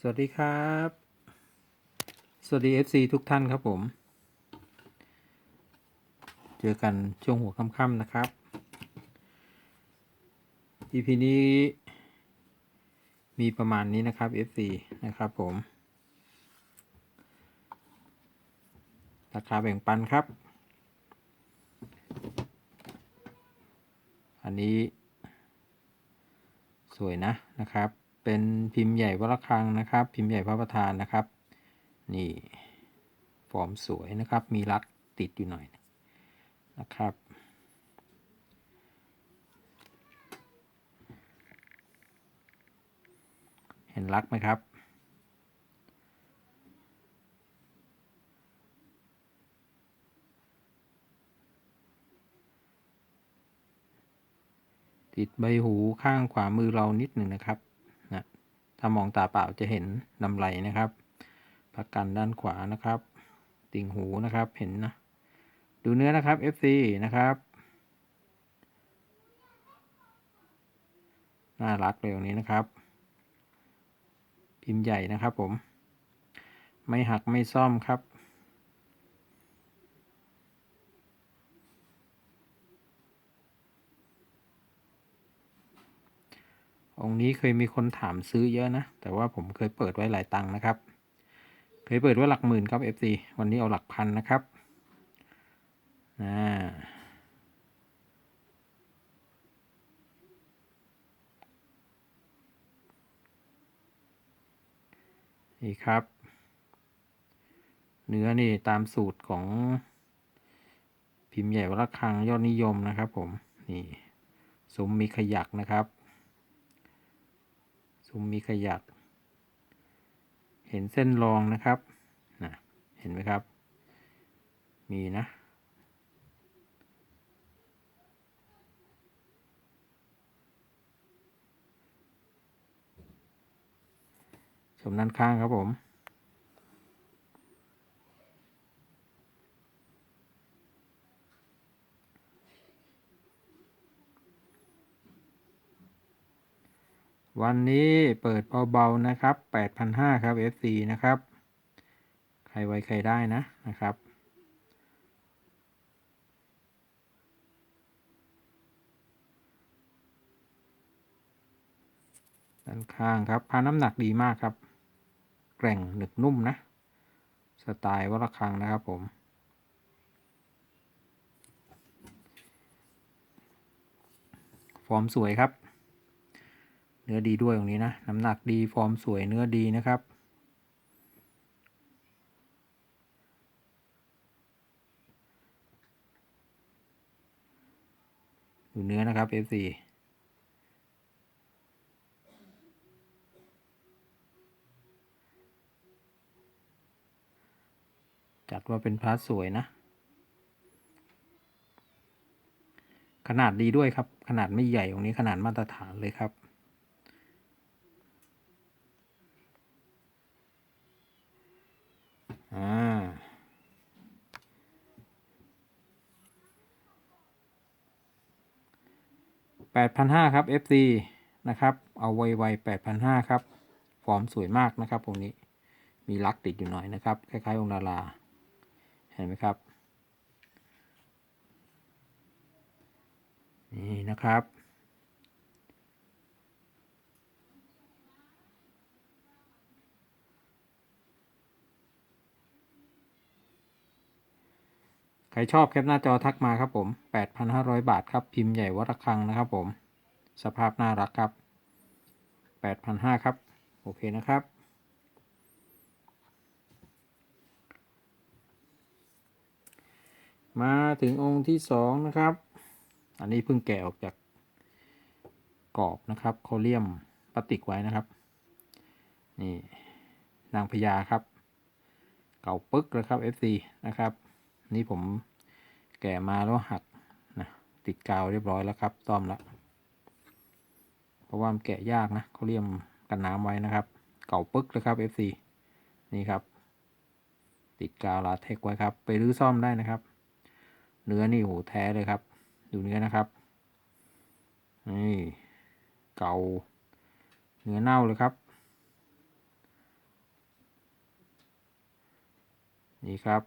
สวัสดีครับ สวัสดี FC ทุกท่านครับผม เจอกันช่วงหัวค่ำๆนะครับ EP นี้มีประมาณนี้นะครับ FC นะครับผม ราคาแบ่งปันครับ อันนี้สวยนะนะครับ เป็นพิมพ์ใหญ่วัดระฆังนะครับ พิมพ์ใหญ่พระประธานนะครับ นี่ฟอร์มสวยนะครับ มีรักติดอยู่หน่อยนะครับ เห็นรักไหมครับ ติดใบหูข้างขวามือเรานิดหนึ่งนะครับ ถ้ามองตาเปล่าจะเห็นลำไหลนะครับพักกันด้านขวานะครับ ติ่งหูนะครับเห็นนะ ดูเนื้อนะครับ FC นะครับ น่ารักเลยตรงนี้นะครับ พิมพ์ใหญ่นะครับผม ไม่หักไม่ซ่อมครับ องค์นี้เคยมีคนถามซื้อเยอะนะ แต่ว่าผมเคยเปิดไว้หลายตังค์นะครับ เคยเปิดไว้หลักหมื่นครับ FC วันนี้เอาหลักพันนะครับอ่านี่ครับ เนื้อนี่ตามสูตรของพิมพ์ใหญ่วัดระฆังยอดนิยมนะครับผม นี่สมมีขยักนะครับ ซุ้มมีขยัก เห็นเส้นรองนะครับนะเห็นไหมครับ มีนะ ชมด้านข้างครับผม วันนี้เปิดเบาๆนะครับ 8,500 ครับ FC นะครับ ใครไวใครได้นะนะครับ ด้านข้างครับพาน้ำหนักดีมากครับ แกร่งหนึบนุ่มนะ สไตล์วัดระฆังนะครับผมฟอร์มสวยครับ เนื้อดีด้วยตรงนี้นะ น้ำหนักดีฟอร์มสวยเนื้อดีนะครับ ดูเนื้อนะครับ F4 จัดว่าเป็นพลาร์ทสวยนะ ขนาดดีด้วยครับ ขนาดไม่ใหญ่ตรงนี้ขนาดมาตรฐานเลยครับ 8,500 ครับ FC นะครับ เอาไวๆ8,500 ครับ ฟอร์มสวยมากนะครับองค์นี้ มีลักติดอยู่หน่อยนะครับ คล้ายๆองค์ดารา เห็นไหมครับ นี่นะครับ ใครชอบแคปหน้าจอทักมาครับผม 8,500 บาทครับ พิมพ์ใหญ่วัดระฆังนะครับผม สภาพน่ารักครับ 8,500 ครับ โอเคนะครับ มาถึงองค์ที่สองนะครับ อันนี้เพิ่งแกะออกจากกรอบนะครับโคเลียมพลาสติกไว้นะครับ นี่นางพญาครับ เก่าปึ๊กเลยครับ FC นะครับ นี่ผมแกะมาแล้วหักนะติดกาวเรียบร้อยแล้วครับต้อมแล้วเพราะว่าแกะยากนะเขาเลี่ยมกันน้ำไว้นะครับ เก่าปึ๊กเลยครับ FC นี่ครับ ติดกาวลาเทคไว้ครับ ไปรื้อซ่อมได้นะครับ เนื้อนี่โหแท้เลยครับ ดูเนื้อนะครับนี่เก่าเนื้อเน่าเลยครับ นี่ครับ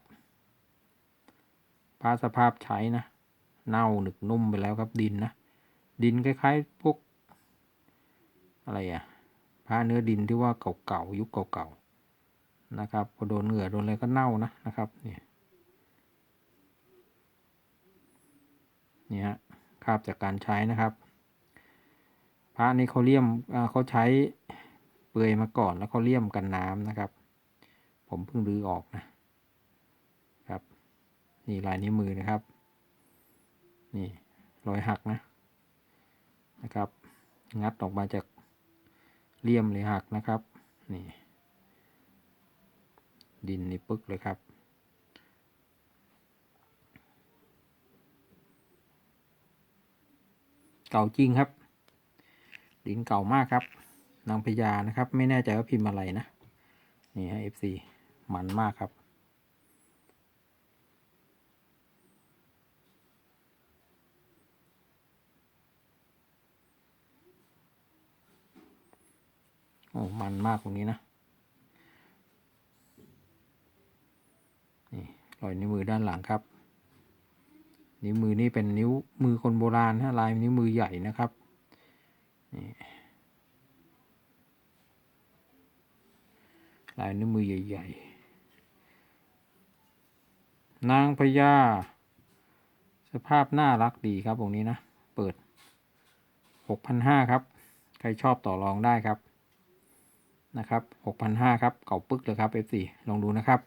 ผ้าสภาพใช้นะ เน่าหนึกนุ่มไปแล้วครับดินนะ ดินคล้ายๆพวก อะไรอะผ้าเนื้อดินที่ว่าเก่าๆยุคเก่าๆนะครับพอโดนเหงื่อโดนอะไรก็เน่านะนะครับเนี่ยนี่ฮะคราบจากการใช้นะครับ พระนี้เขาเลี่ยมเขาใช้เปลือยมาก่อนแล้วเขาเลี่ยมกันน้ำนะครับ ผมเพิ่งรื้อออกนะ นี่ลายนิ้วมือนะครับ นี่รอยหักนะนะครับ งัดออกมาจากเลี่ยมเลยหักนะครับ นี่ ดินนี่ปึ๊กเลยครับ เก่าจริงครับ ดินเก่ามากครับ นางพญานะครับ ไม่แน่ใจว่าพิมพ์อะไรนะ นี่ฮะ FC มันมากครับ โอ้มันมากตรงนี้นะ นี่รอยนิ้วมือด้านหลังครับ นิ้วมือนี่เป็นนิ้วมือคนโบราณนะลายนิ้วมือใหญ่นะครับ นี่ลายนิ้วมือใหญ่ๆ นางพญาสภาพน่ารักดีครับตรงนี้นะ เปิด 6,500 ครับ ใครชอบต่อรองได้ครับ นะครับ6,500ครับเก่าปึ๊กเลยครับ F4 ลองดูนะครับ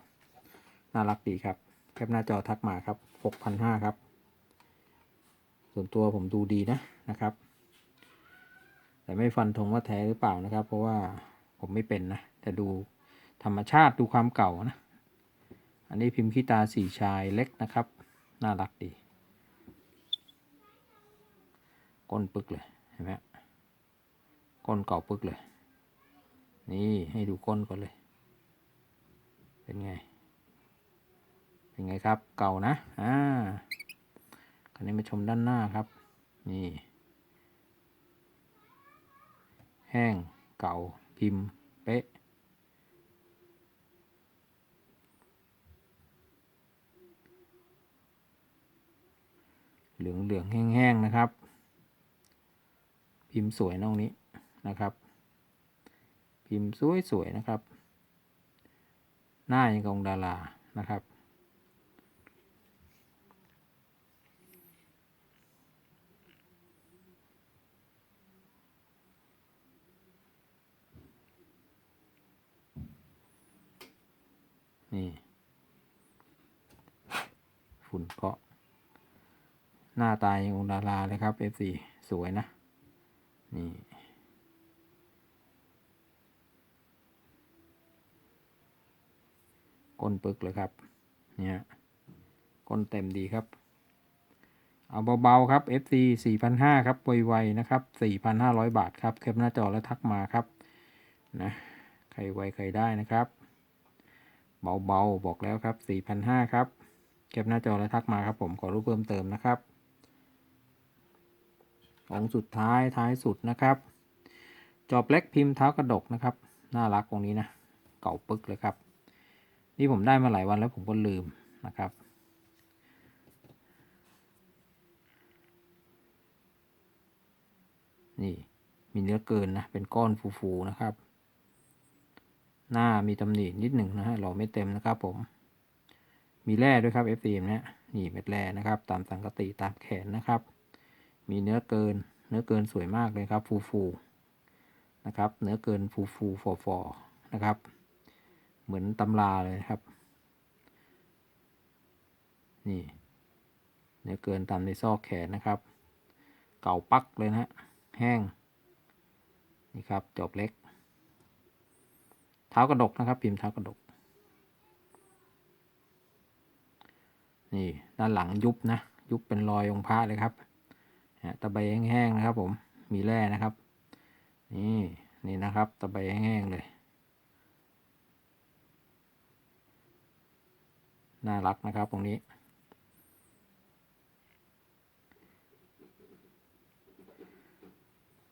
น่ารักดีครับ แคปหน้าจอทักมาครับ6,500ครับ ส่วนตัวผมดูดีนะนะครับ แต่ไม่ฟันธงว่าแท้หรือเปล่านะครับ เพราะว่าผมไม่เป็นนะ แต่ดูธรรมชาติดูความเก่านะ อันนี้พิมพ์ขี้ตาสีชายเล็กนะครับ น่ารักดี ก้นปึกเลยเห็นไหมก้นเก่าปึกเลย นี่ให้ดูก้นก่อนเลย เป็นไง เป็นไงครับ เก่านะ อ่าคราวนี้มาชมด้านหน้าครับ นี่ แห้ง เก่า พิมพ์ เป๊ะ เหลืองเหลืองแห้งๆนะครับ พิมพ์สวยนะตรงนี้นะครับ พิมพ์สวยๆนะครับ หน้ายังกองดารานะครับ นี่ ฝุ่นเกาะ หน้าตายยังองดาราเลยครับ F4 สวยนะ นี่ ก้นปึกเลยครับ เนี่ยก้นเต็มดีครับ เอาเบาๆครับ FC 4,500 ครับ ไวๆนะครับ 4,500 บาทครับแคปหน้าจอแล้วทักมาครับนะใครไวใครได้นะครับ เบาๆบอกแล้วครับ4,500ครับแคปหน้าจอแล้วทักมาครับ ผมขอรูปเพิ่มเติมนะครับองสุดท้ายท้ายสุดนะครับจอบเล็กพิมพ์เท้ากระดกนะครับ น่ารักตรงนี้นะ เก่าปึกเลยครับ นี่ผมได้มาหลายวันแล้วผมก็ลืมนะครับ นี่มีเนื้อเกินนะเป็นก้อนฟูๆนะครับ หน้ามีตำหนินิดหนึ่งนะฮะหล่อไม่เต็มนะครับผม มีแร่ด้วยครับ F4 เนี่ยนี่เม็ดแร่นะครับ ตามสังกติตามแขนนะครับ มีเนื้อเกิน เนื้อเกินสวยมากเลยครับฟูๆนะครับ เนื้อเกินฟูๆฟอๆนะครับ เหมือนตำราเลยครับ นี่เนื้อเกินตามในซอกแขนนะครับ เก่าปักเลยนะฮะแห้ง นี่ครับจบเล็ก เท้ากระดกนะครับ พิมพ์เท้ากระดก นี่ด้านหลังยุบนะ ยุบเป็นรอยองค์พระเลยครับตะไบแห้งๆนะครับผมมีแร่นะครับ นี่นี่นะครับ ตะไบแห้งๆเลย น่ารักนะครับตรงนี้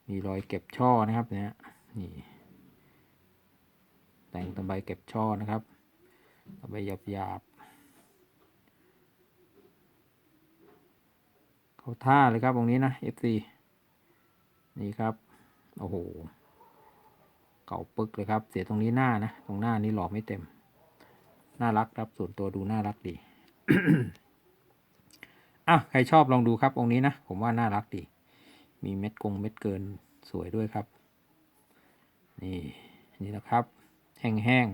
มีรอยเก็บช่อนะครับเนี่ยนี่ แต่งตะไบเก็บช่อนะครับเอาไปหยาบหยาบๆเขาท่าเลยครับตรงนี้นะ FC นี่ครับ โอ้โห เก่าปึกเลยครับ เสียตรงนี้หน้านะ ตรงหน้านี้หล่อไม่เต็ม น่ารักครับส่วนตัวดูน่ารักดีอะใครชอบลองดูครับองค์นี้นะ ผมว่าน่ารักดี มีเม็ดกงเม็ดเกินสวยด้วยครับ นี่นี่นะครับ แห้ง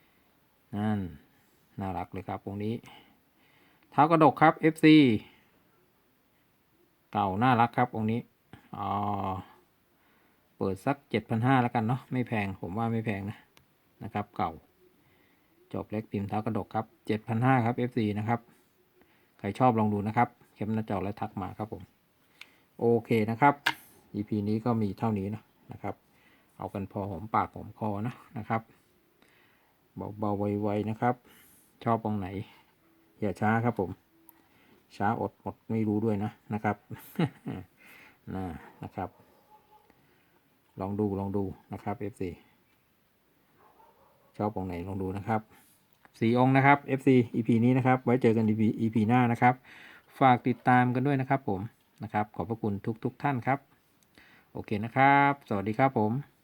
ๆนั่นน่ารักเลยครับองค์นี้เท้ากระดกครับ FC เก่าน่ารักครับองค์นี้อ๋อเปิดสักเจ็ดพันห้าแล้วกันเนาะไม่แพงผมว่าไม่แพงนะนะครับ เก่า จบเล็กพิมพ์เท้ากระดกครับเจ็ดพันห้าครับ FC นะครับ ใครชอบลองดูนะครับ เข็มหน้าจอและทักมาครับผม โอเคนะครับ EP นี้ก็มีเท่านี้นะนะครับ เอากันพอหอมปากหอมคอนะนะครับเบาๆไวๆนะครับ ชอบตรงไหน อย่าช้าครับผม ช้าอดหมดไม่รู้ด้วยนะนะครับนะนะครับ ลองดูลองดูนะครับ FC ชอบตรงไหนลองดูนะครับ สี่องค์นะครับ FC EP นี้นะครับ ไว้เจอกัน EP EP หน้านะครับ ฝากติดตามกันด้วยนะครับผมนะครับ ขอบพระคุณทุกๆทท่านครับ โอเคนะครับ สวัสดีครับผม